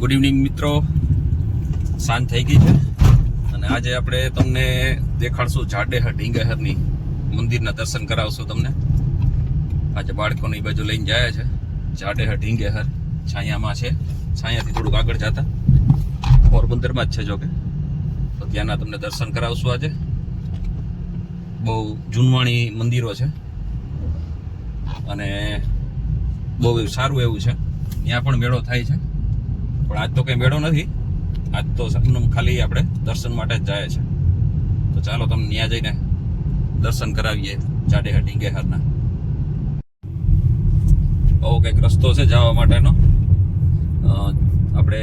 Good evening મિત્રો. સાંજ થઈ ગઈ છે. અને આજે આપણે તમને દેખાડશું જાડેહર ઢીંગેહરની મંદિરના દર્શન કરાવશું તમને. આજે બાળકોને એ બાજુ લઈને જાય છે. જાડેહર ઢીંગેહર છાયામાં છે. છાયાથી થોડુંક આગળ જતા. પોરબંદરમાં જ છે જોકે. તો ત્યાંના તમને દર્શન કરાવશું આજે. બહુ જૂનવાણી મંદિરો છે. અને બહુ સારું એવું છે. ત્યાં પણ મેળો થાય છે. પણ આજ તો કઈ મેળો નથી. આજ તો ખાલી આપણે દર્શન માટે જ જાય છે. તો ચાલો તમને ત્યાં જઈને દર્શન કરાવીએ જાડેહર ડીંગેહરના આવો કંઈક રસ્તો છે જવા માટેનો. આપણે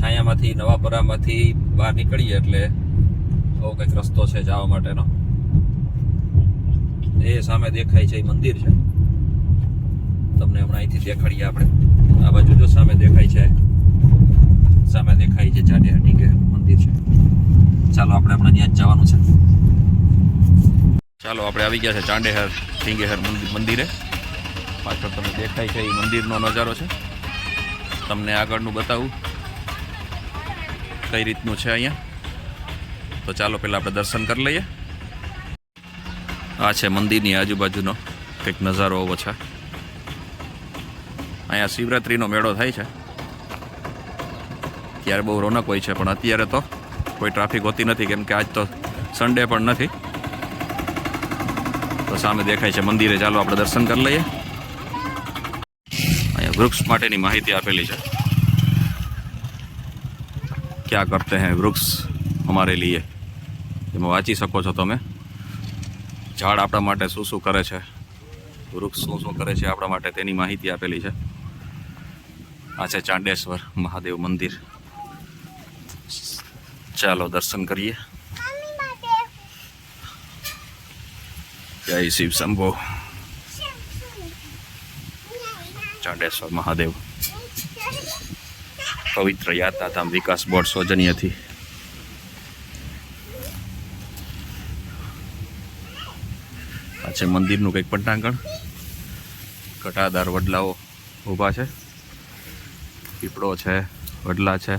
છાયામાંથી, નવાપરામાંથી બહાર નીકળીએ એટલે આવો કંઈક રસ્તો છે જવા માટેનો. એ સામે દેખાય છે એ મંદિર છે. તમને હમણાં અહીંથી દેખાડીએ આપણે. આ બાજુ જો સામે દેખાય છે, સામે દેખાય છે જાડે હટીકે મંદિર છે. ચાલો આપણે હમણાં ત્યાં જ જવાનું છે. ચાલો આપણે આવી ગયા છે ચાંડેહર ઢીંગેહર મંદિર- પાછળ તમને દેખાય છે એ મંદિરનો નજારો છે. તમને આગળનું બતાવું કઈ રીતનું છે અહીંયા. તો ચાલો પહેલાં આપણે દર્શન કરી લઈએ. આ છે મંદિરની આજુબાજુનો કંઈક નજારો આવો અહીંયા શિવરાત્રિનો મેળો થાય છે. ત્યારે બહુ રોનક હોય છે, પણ અત્યારે તો કોઈ ટ્રાફિક હોતી નથી, કેમ કે આજ તો સન્ડે પણ નથી. તો સામે દેખાય છે મંદિરે. ચાલો આપણે દર્શન કરી લઈએ. અહીંયા વૃક્ષ માટેની માહિતી આપેલી છે. ક્યાં કરતે હૈ વૃક્ષ? અમારે લીએ. એમાં વાંચી શકો છો તમે. ઝાડ આપણા માટે શું શું કરે છે? વૃક્ષ શું શું કરે છે આપણા માટે? તેની માહિતી આપેલી છે. આ ચાંડેશ્વર મહાદેવ મંદિર. ચાલો દર્શન કરીએ. જય શિવ શંભો. ચાંડેશ્વર મહાદેવ. પવિત્ર યાત્રાધામ વિકાસ બોર્ડ સૌજન્યથી. આ છે મંદિરનું કંઈક પટાંગણ. કટાદાર વડલાઓ ઊભા છે. પીપળો છે, વડલા છે.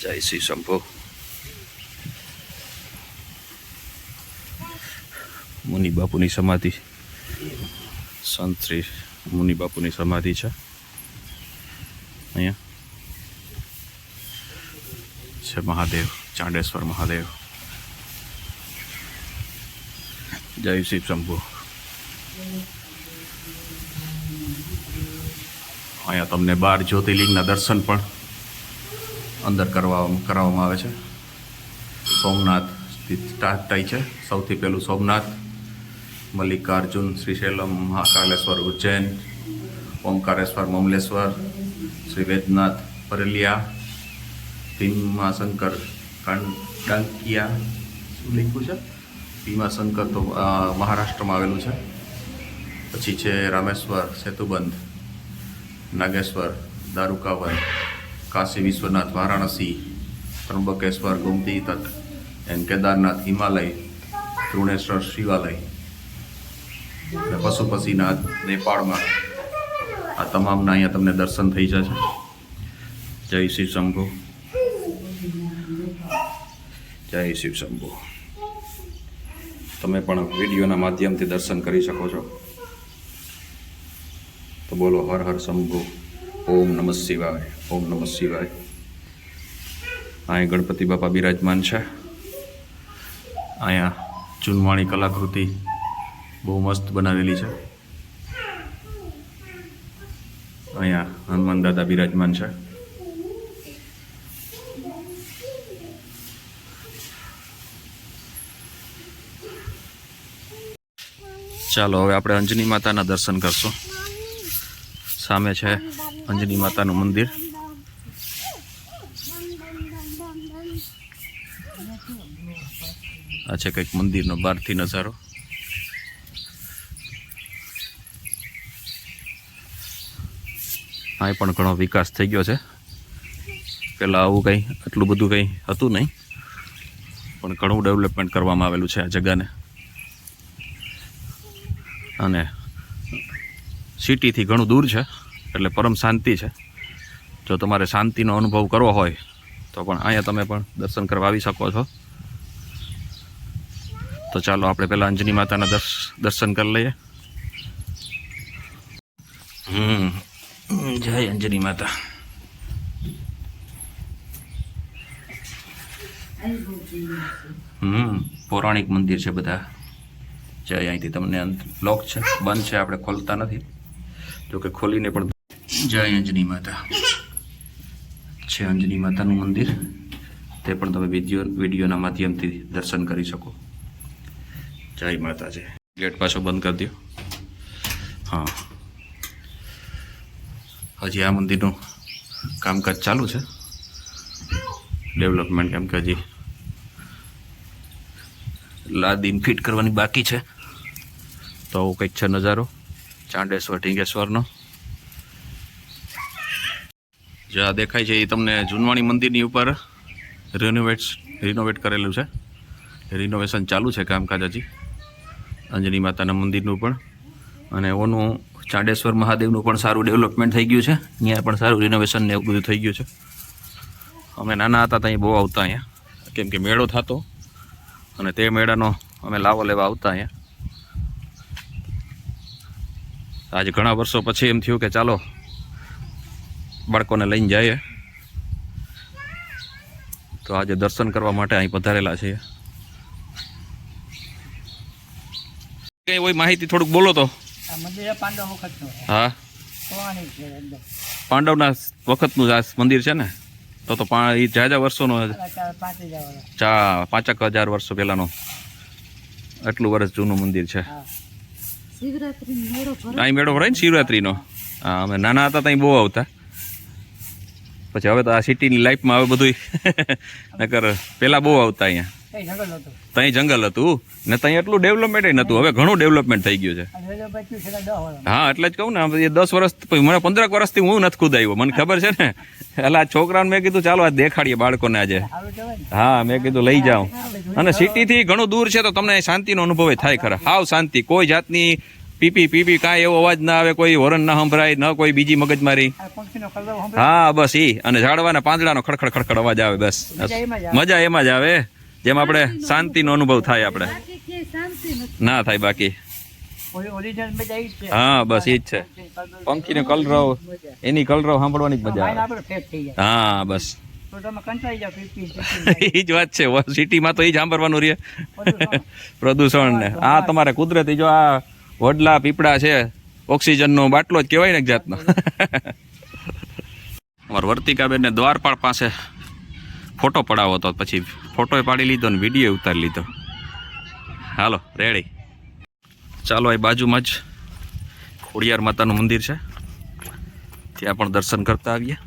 જય શ્રી શંભો. મુનિ બાપુની સમાધિ. સંત શ્રી મુનિ બાપુની સમાધિ છે. અહીંયા. છે મહાદેવ, ચાંડેશ્વર મહાદેવ. જય શિવ શંભુ. અહીંયા તમને બાર જ્યોતિર્લિંગના દર્શન પણ અંદર કરવા કરાવવામાં આવે છે. સોમનાથ સ્થિત થાય છે. સૌથી પહેલું સોમનાથ, મલ્લિકાર્જુન, શ્રીશૈલમ, મહાકાલેશ્વર, ઉજ્જૈન, ઓમકારેશ્વર, મમલેશ્વર, શ્રી વેદનાથ, પરલિયા ભીમાશંકર કાંડાંકિયા શું લખ્યું છે? ભીમાશંકર તો મહારાષ્ટ્રમાં આવેલું છે. પછી છે રામેશ્વર, સેતુબંધ, નાગેશ્વર દારૂકાવન કાશી, વિશ્વનાથ, વારાણસી ત્રંબકેશ્વર ગોમતી તટ એન્ડ કેદારનાથ, હિમાલય તૃણેશ્વર શિવાલય અને પશુપતિનાથ નેપાળમાં આ તમામના અહીંયા તમને દર્શન થઈ જશે. જય શિવ શંભુ. જય શિવ શંભુ. તમે પણ વિડીયોના માધ્યમથી દર્શન કરી શકો છો. તો બોલો, હર હર શંભુ. ઓમ નમઃ શિવાય, ઓમ નમઃ શિવાય. અહીંયા ગણપતિ બાપા બિરાજમાન છે. અહીંયા ચૂનવાણી કલાકૃતિ બહુ મસ્ત બનાવેલી છે. અહીંયા હનુમાન દાદા બિરાજમાન છે. ચાલો, હવે આપણે અંજની માતાના દર્શન કરશું. સામે છે અંજની માતાનું મંદિર. આ છે કંઈક મંદિરનો બહારથી નજારો. અહીં પણ ઘણો વિકાસ થઈ ગયો છે. પહેલાં આવું કંઈ, આટલું બધું કંઈ હતું નહીં. પણ ઘણું ડેવલપમેન્ટ કરવામાં આવેલું છે આ જગાને. અને સિટીથી ઘણું દૂર છે, એટલે પરમ શાંતિ છે. જો તમારે શાંતિનો અનુભવ કરવો હોય, તો પણ અહીંયા તમે પણ દર્શન કરવા આવી શકો છો. તો ચાલો આપણે પહેલાં અંજની માતાના દર્શ, દર્શન કરી લઈએ. હમ, જય અંજની માતા. હમ, પૌરાણિક મંદિર છે બધા. જય અહીંથી તમને લોક છે, બંધ છે, આપણે ખોલતા નથી. જોકે ખોલીને પણ જય અંજની માતા. છે અંજની માતાનું મંદિર. તે પણ તમે વીડિયો વિડીયોના માધ્યમથી દર્શન કરી શકો. જય માતાજી. ગેટ પાછો બંધ કરી દો હા. હજી આ મંદિરનું કામકાજ ચાલુ છે. ડેવલપમેન્ટ કેમ કે હજી લાદીન ફિટ કરવાની બાકી છે. તો આવો કંઈક છે નજારો. ચાંડેશ્વર, ઢીંગેશ્વરનો. જે આ દેખાય છે એ તમને જૂનવાણી મંદિરની ઉપર રિનોવેટ રિનોવેટ કરેલું છે. રિનોવેશન ચાલુ છે કામકાજ હજી. અંજની માતાના મંદિરનું પણ. અને ઓનું ચાંડેશ્વર મહાદેવનું પણ સારું ડેવલપમેન્ટ થઈ ગયું છે. અહીંયા પણ સારું રિનોવેશન ને એવું બધું થઈ ગયું છે. અમે નાના હતા ત્યાં બહુ આવતા અહીંયા. કેમ કે મેળો થતો. અને તે મેળાનો અમે લાવો લેવા આવતા અહીંયા. આજે ઘણા વર્ષો પછી એમ થયું કે ચાલો બાળકોને લઈને જઈએ. તો આજે દર્શન કરવા માટે અહીં પધારેલા છીએ. કઈ હોય માહિતી થોડુંક બોલો તો. હા પાંડવના વખતનું આ મંદિર છે ને? તો તો એ જાજા વર્ષોનો ચા પાંચેક હજાર વર્ષો પહેલાંનું. એટલું વર્ષ જૂનું મંદિર છે. અહીં મેળો ભરાય ને શિવરાત્રીનો? હા, અમે નાના હતા ત્યાં બહુ આવતા. પછી હવે તો આ સિટીની લાઈફમાં હવે બધું નકર પહેલાં બહુ આવતા અહીંયા. ત્યાં જંગલ હતું. ને ત્યાં એટલું ડેવલપમેન્ટ નહોતું હવે ઘણું ડેવલપમેન્ટ થઈ ગયું છે. હા એટલે જ કહું ને એ દસ વર્ષ મને પંદરક વર્ષથી હું નથી ખુદાયો. મને ખબર છે ને એટલે આ છોકરાને મેં કીધું ચાલો આ દેખાડીએ બાળકોને આજે. હા મેં કીધું લઈ જાઉં અને સિટીથી ઘણું દૂર છે તો તમને શાંતિનો અનુભવ થાય ખરા. હાવ શાંતિ. કોઈ જાતની પીપી પીપી કાંઈ એવો અવાજ ના આવે કોઈ હોરન ના સંભળાય ન કોઈ બીજી મગજમારી હા બસ ઈ. અને ઝાડવાના પાંદડાનો ખડખડ ખડખડ અવાજ આવે બસ. મજા એમાં જ આવે. જેમ આપણે શાંતિનો અનુભવ થાય આપણે. ના થાય બાકી. હા બસ એ જ છે. પંખીનો કલરવ એની કલરવ સાંભળવાની જ મજા આવે. હા બસ. એ જ વાત છે સિટીમાં તો એ જ સાંભળવાનું રહે. પ્રદૂષણ. ને આ તમારે કુદરતી જો આ વડલા પીપળા છે ઓક્સિજનનો બાટલો જ કહેવાય ને જાતનો. અમારા વર્તિકાબેનને દ્વારપાળ પાસે ફોટો પડાવો તો પછી ફોટોએ પાડી લીધો ને વીડિયો ઉતારી લીધો. હાલો રેડી ચાલો, એ બાજુમાં જ ખોડિયાર માતાનું મંદિર છે. ત્યાં પણ દર્શન કરતા આવ્યા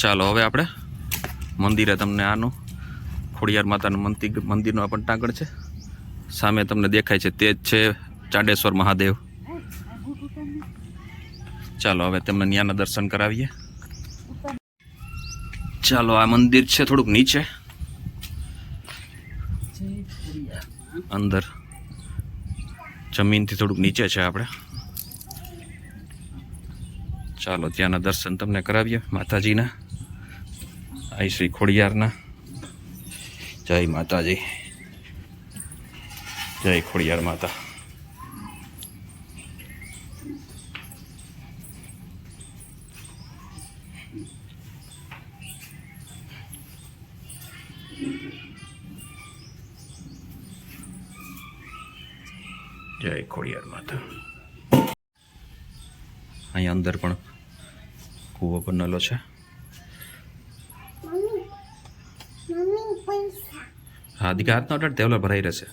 ચાલો, હવે આપણે મંદિરે તમને આનું ખોડિયાર માતાનું મંદિર, મંદિરનું આ પણ ટાંકણ છે. સામે તમને દેખાય છે, તે જ છે ચાંડેશ્વર મહાદેવ. ચાલો, હવે તમને ત્યાંના દર્શન કરાવીએ. ચાલો, આ મંદિર છે થોડુંક નીચે. અંદર. જમીનથી થોડુંક નીચે છે આપણે. ચાલો, ત્યાંના દર્શન તમને કરાવીએ, માતાજીના. આઈ શ્રી ખોડિયારના. જય માતાજી. જય ખોડિયાર માતા. જય ખોડિયાર માતા અહીંયા અંદર પણ કૂવો બનેલો છે. હા દીકા હાથનો અટાડ તેવલા ભરાઈ રહેશે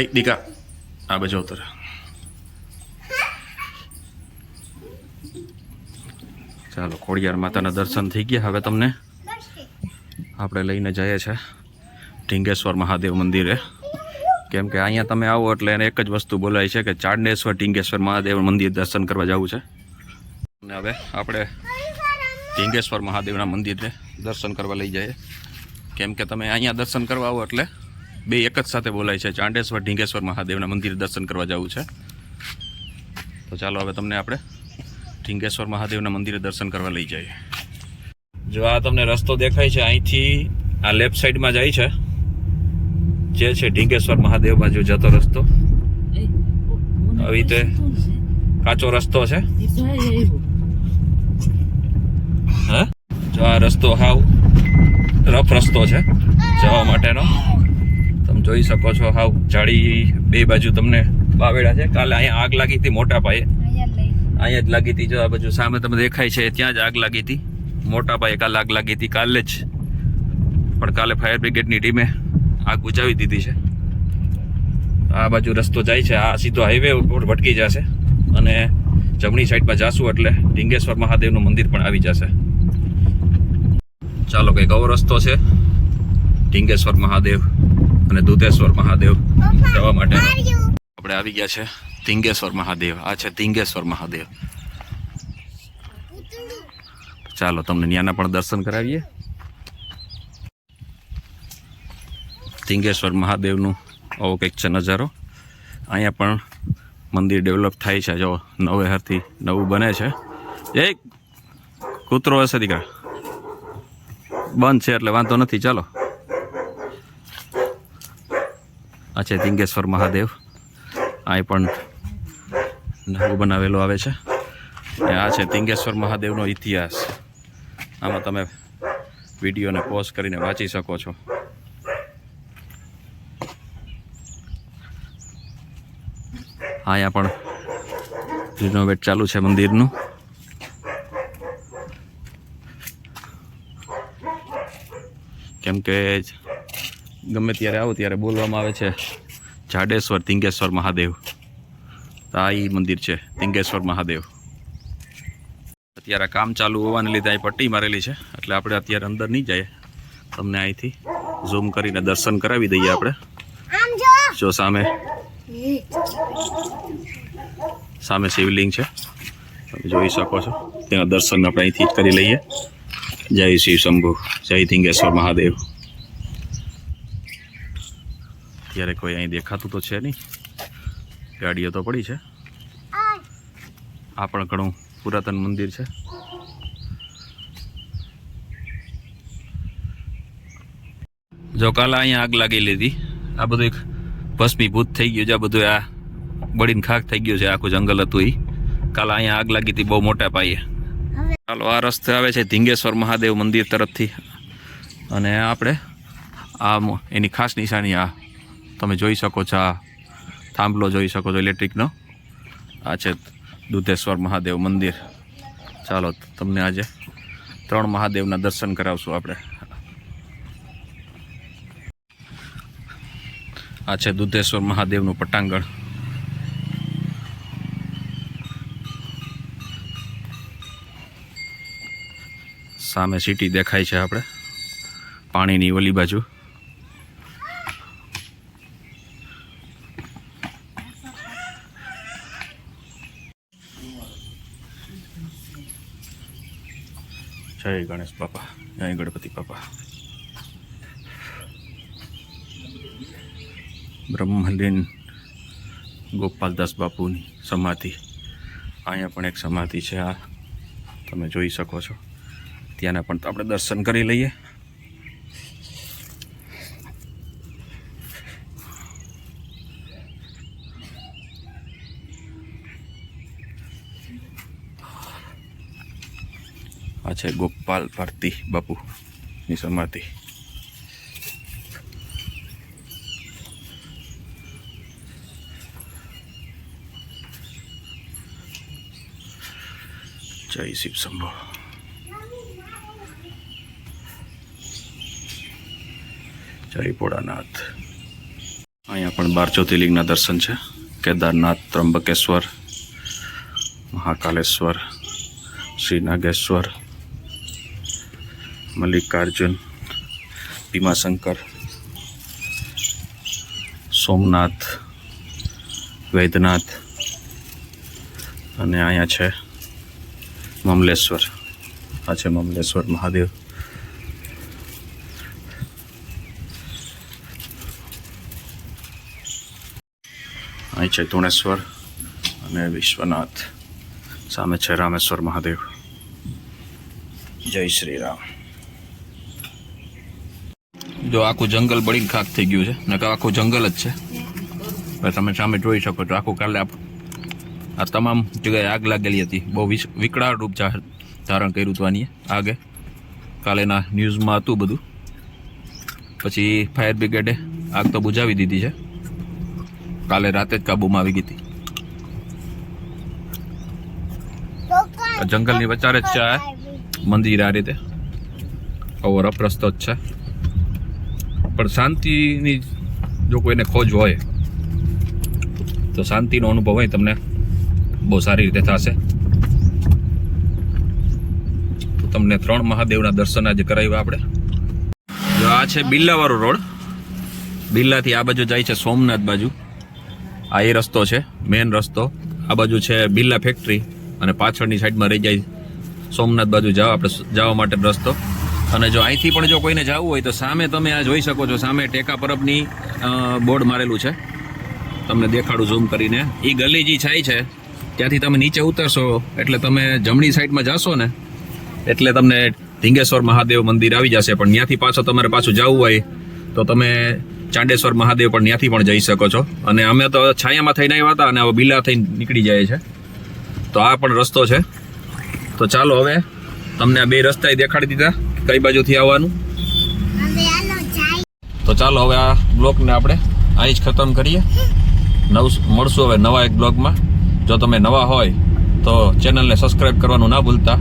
એક દીકા આ બાજુ ઉતર ચાલો, ખોડિયાર માતાના દર્શન થઈ ગયા હવે તમને. આપણે લઈને જઈએ છે ઢીંગેશ્વર મહાદેવ મંદિરે. કેમ કે અહીંયા તમે આવો એટલે એને એક જ વસ્તુ બોલાય છે કે ચાંડેશ્વર, ઢીંગેશ્વર મહાદેવ મંદિર દર્શન કરવા જવું છે. અને હવે આપણે ઢીંગેશ્વર મહાદેવના મંદિરને દર્શન કરવા લઈ જઈએ. કેમ કે તમે અહીંયા દર્શન કરવા આવો એટલે બે એક જ સાથે બોલાય છે, ચાંડેશ્વર, ઢીંગેશ્વર મહાદેવના મંદિર દર્શન કરવા જવું છે. તો ચાલો, હવે તમને આપણે ઢીંગેશ્વર મહાદેવના મંદિરે દર્શન કરવા લઈ જઈએ જો આ તમને રસ્તો દેખાય છે અહીંથી આ લેફ્ટ સાઈડમાં જાય છે. જે છે ઢીંગેશ્વર મહાદેવ બાજુ જતો રસ્તો. આવી રીતે કાચો રસ્તો છે. હા? જો આ રસ્તો હાવ રફ રસ્તો છે જવા માટેનો. તમે જોઈ શકો છો હાવ જાળી બે બાજુ તમને બાવેડા છે. કાલે અહીંયા આગ લાગી હતી મોટા પાયે. અહીંયા જ લાગી હતી. જો આ બાજુ સામે તમે દેખાય છે, ત્યાં જ આગ લાગી હતી. મોટા પાયે કાલ આગ લાગી હતી કાલે જ. પણ કાલે ફાયર બ્રિગેડની ટીમે આગ બુજાવી દીધી છે. આ બાજુ રસ્તો જાય છે, આ સીધો હાઈવે ઉપર ભટકી જશે અને જમણી સાઈડમાં જાશું એટલે ઢીંગેશ્વર મહાદેવનું મંદિર પણ આવી જશે. ચાલો કંઈક આવો રસ્તો છે. ઢીંગેશ્વર મહાદેવ અને દૂધેશ્વર મહાદેવ જવા માટે આપણે આવી ગયા છે. ધિંગેશ્વર મહાદેવ. આ છે તિંગેશ્વર મહાદેવ. ચાલો, તમને ત્યાંના પણ દર્શન કરાવીએ. ધિંગેશ્વર મહાદેવનું આવો કંઈક છે નજારો. અહીંયા પણ મંદિર ડેવલપ થાય છે. જો, નવેહરથી નવું બને છે. એ કૂતરો હશે દીકરા. બંધ છે એટલે વાંધો નથી. ચાલો. આ છે ધિંગેશ્વર મહાદેવ. અહીં પણ નવું બનાવેલું આવે છે. અને આ છે તિંગેશ્વર મહાદેવનો ઇતિહાસ. આમાં તમે વિડીયોને પોઝ કરીને વાંચી શકો છો. અહીંયા પણ રિનોવેટ ચાલુ છે મંદિરનું. કેમ કે ગમે ત્યારે આવો ત્યારે બોલવામાં આવે છે જાડેશ્વર, તિંગેશ્વર મહાદેવ. આ એ મંદિર છે તિંગેશ્વર મહાદેવ. અત્યારે કામ ચાલુ હોવાને લીધે અહીં પટ્ટી મારેલી છે એટલે આપણે અત્યારે અંદર નહીં જઈએ. તમને અહીંથી ઝૂમ કરીને દર્શન કરાવી દઈએ આપણે. જો. સામે. સામે શિવલિંગ છે. તમે જોઈ શકો છો. તેના દર્શન આપણે અહીંથી જ કરી લઈએ. જય શિવ શંભુ જય તિંગેશ્વર મહાદેવ. અત્યારે કોઈ અહીં દેખાતું તો છે નહીં. ગાડીઓ તો પડી છે. આ પણ ઘણું પુરાતન મંદિર છે. જો કાલે અહીંયા આગ લાગી લીધી. આ બધું એક ભસ્મીભૂત થઈ ગયું છે. આ બધું આ બળીને ખાક થઈ ગયું છે. આખું જંગલ હતું એ કાલે અહીંયા આગ લાગી હતી બહુ મોટા પાયે. ચાલો આ રસ્તે આવે છે ધીંગેશ્વર મહાદેવ મંદિર તરફથી. અને આપણે આ એની ખાસ નિશાની આ તમે જોઈ શકો છો. આ થાંભલો જોઈ શકો છો ઇલેક્ટ્રિકનો આ છે દુધેશ્વર મહાદેવ મંદિર. ચાલો, તમને આજે ત્રણ મહાદેવના દર્શન કરાવશું આપણે. આ છે દુધેશ્વર મહાદેવનું પટાંગણ. સામે સિટી દેખાય છે આપણે. પાણીની ઓલી બાજુ. જય ગણેશ બાપા, જય ગણપતિ બાપા. બ્રહ્મલીન ગોપાલદાસ બાપુની સમાધિ, અહીંયા પણ એક સમાધિ છે આ, તમે જોઈ શકો છો. ત્યાંના પણ આપણે દર્શન કરી લઈએ. છે, ગોપાલ ભારતી બાપુની સમાધિ. જય શિવ શંભો જય ભોળાનાથ. અહીંયા પણ બાર જ્યોતિર્લિંગના દર્શન છે. કેદારનાથ ત્રંબકેશ્વર મહાકાલેશ્વર શ્રી નાગેશ્વર મલ્લિકાર્જુન, ભીમાશંકર, સોમનાથ, વૈદ્યનાથ અને અહીંયા છે મમલેશ્વર. આ છે મમલેશ્વર મહાદેવ. અહીં છે તુણેશ્વર અને વિશ્વનાથ. સામે છે રામેશ્વર મહાદેવ. જય શ્રી રામ. જો આખું જંગલ બળીને ખાક થઈ ગયું છે ને આખું જંગલ જ છે. તમે સામે જોઈ શકો છો, આખું કાલે આ તમામ જગ્યાએ આગ લાગેલી હતી. બહુ વિકરાળ રૂપ ધારણ કર્યું હતું આની આગે. કાલેના ન્યૂઝમાં હતું બધું. પછી ફાયર બ્રિગેડે આગ તો બુઝાવી દીધી છે. કાલે રાતે જ કાબૂમાં આવી ગઈ હતી. જંગલની વચારે જ છે મંદિર આ રીતે. ઓવર અપ્રસ્ત જ છે. પણ શાંતિની જો કોઈને ખોજ હોય, તો શાંતિનો અનુભવ હોય તમને બહુ સારી રીતે થશે. તમને ત્રણ મહાદેવના દર્શન આજે કરાવ્યા આપણે. જો આ છે બિલ્લાવાળો રોડ. બિલ્લાથી આ બાજુ જાય છે સોમનાથ બાજુ. આ એ રસ્તો છે મેન રસ્તો. આ બાજુ છે બિલ્લા ફેક્ટરી અને પાછળની સાઈડમાં રહી જાય સોમનાથ બાજુ જાઓ આપણે જવા માટે રસ્તો. અને જો અહીંથી પણ જો કોઈને જવું હોય તો સામે તમે આ જોઈ શકો છો, સામે ટેકા પરબની બોર્ડ મારેલું છે. તમને દેખાડું ઝૂમ કરીને. એ ગલી જે છાય છે. ત્યાંથી તમે નીચે ઉતરશો, એટલે તમે જમણી સાઈડમાં જશો ને, એટલે તમને ધીંગેશ્વર મહાદેવ મંદિર આવી જશે. પણ ત્યાંથી પાછો તમારે પાછું જવું હોય, તો તમે ચાંડેશ્વર મહાદેવ પણ ત્યાંથી પણ જઈ શકો છો. અને અમે તો છાયામાં થઈને આવ્યા હતા અને હવે બિલા થઈને નીકળી જાય છે. તો આ પણ રસ્તો છે. તો ચાલો હવે, તમને આ બે રસ્તા દેખાડી દીધા. કઈ બાજુથી આવવાનું? તો ચાલો હવે આ બ્લોગને આપણે અહીં જ ખતમ કરીએ. નવ મળશું હવે નવા એક બ્લોગમાં. જો તમે નવા હોય તો ચેનલને સબસ્ક્રાઈબ કરવાનું ના ભૂલતા.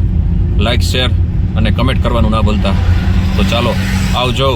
લાઈક શેર અને કમેન્ટ કરવાનું ના ભૂલતા. તો ચાલો આવજો.